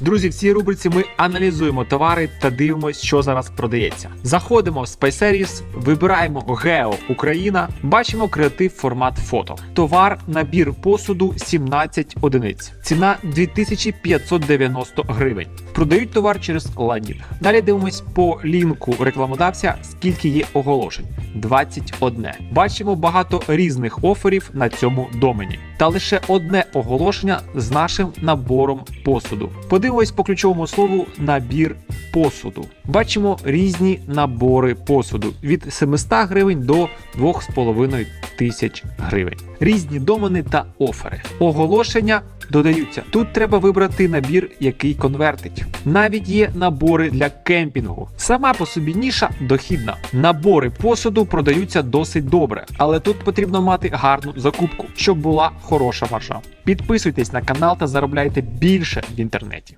Друзі, в цій рубриці ми аналізуємо товари та дивимося, що зараз продається. Заходимо в Series, вибираємо Гео Україна, бачимо креатив формат фото. Товар набір посуду 17 одиниць. Ціна 2590 гривень. Продають товар через лендінг. Далі дивимось по лінку рекламодавця, скільки є оголошень. 21. Бачимо багато різних оферів на цьому домені. Та лише одне оголошення з нашим набором посуду. Подивимось по ключовому слову набір посуду. Бачимо різні набори посуду від 700 гривень до 2,5 тисяч гривень. Різні домени та офери. Оголошення додаються. Тут треба вибрати набір, який конвертить. Навіть є набори для кемпінгу. Сама по собі ніша дохідна. Набори посуду продаються досить добре, але тут потрібно мати гарну закупку, щоб була хороша маржа. Підписуйтесь на канал та заробляйте більше в інтернеті.